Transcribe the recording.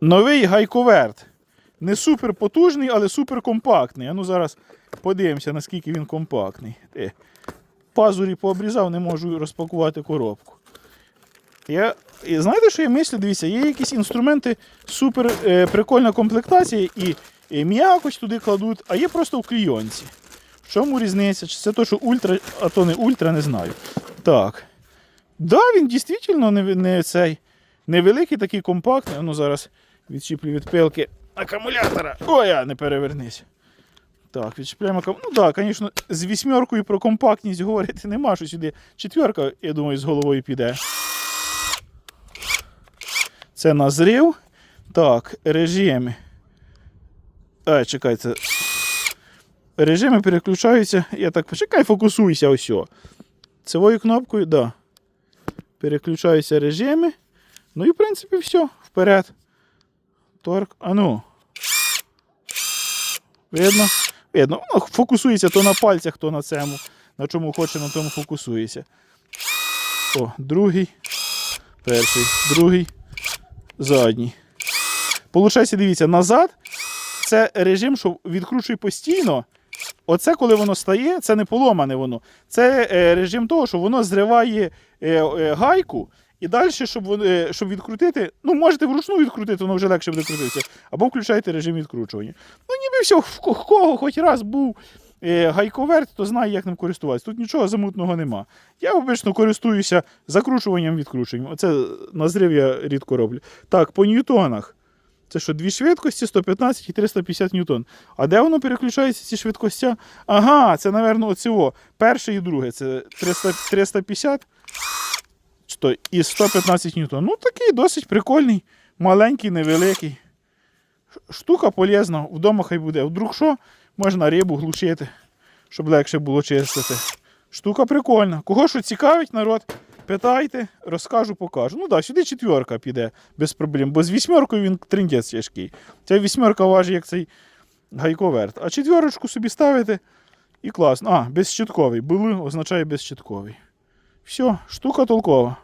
Новий гайковерт. Не супер потужний, але супер компактний. А ну зараз подивимося, наскільки він компактний. Е, Пазурі пообрізав, не можу розпакувати коробку. Я, і знаєте, що я мислю? Дивіться, є якісь інструменти, супер е, прикольна комплектація, і, і м'якость туди кладуть, а є просто в клійонці. В чому різниця? Чи це то, що ультра, а то не ультра, не знаю. Так. Да, він дійсно не, не цей невеликий, такий компактний. Ну зараз відчіплю від пилки акумулятора. Ой, а, не перевернись. Так, відчіпляємо акумулятор. Ну так, да, звісно, з вісьмеркою про компактність говорити нема, що сюди четверка, я думаю, з головою піде. Це на зрив. Так, режими. А, чекайте. Режими переключаються. Я так почекай, фокусуйся ось. Цевою кнопкою, да. Переключаються режими. Ну і в принципі все. Вперед. Торк. А ну. Видно? Видно. Воно фокусується то на пальцях, то на цьому. На чому хоче, на тому фокусується. О, другий. Перший. Другий. Задній. Получається, дивіться, назад. Це режим, що відкручує постійно. Оце, коли воно стає, це не поломане воно. Це е, режим того, що воно зриває е, е, гайку. І далі, щоб, воно- е, щоб відкрутити, ну можете вручну відкрутити, воно вже легше буде крутитися. Або включаєте режим відкручування. Ну, ніби все, в кого хоч раз був е, гайковерт, то знає, як ним користуватися. Тут нічого замутного нема. Я обично користуюся закручуванням відкручуванням. Оце на зрив я рідко роблю. Так, по ньютонах. Це що, дві швидкості 115 і 350 ньютон. А де воно переключається, ці швидкості? Ага, це, напевно, оцього. Перше і друге. Це 300, 350 що, і 115 ньютон. Ну, такий досить прикольний, маленький, невеликий. Штука полезна, вдома хай буде. Вдруг що, можна рибу глушити, щоб легше було чистити. Штука прикольна. Кого що цікавить, народ, питайте, розкажу, покажу. Ну так, сюди четверка піде без проблем, бо з вісьмеркою він триндець тяжкий. Ця вісьмерка важить, як цей гайковерт. А четверочку собі ставите і класно. А, безщитковий. Були означає безщитковий. Все, штука толкова.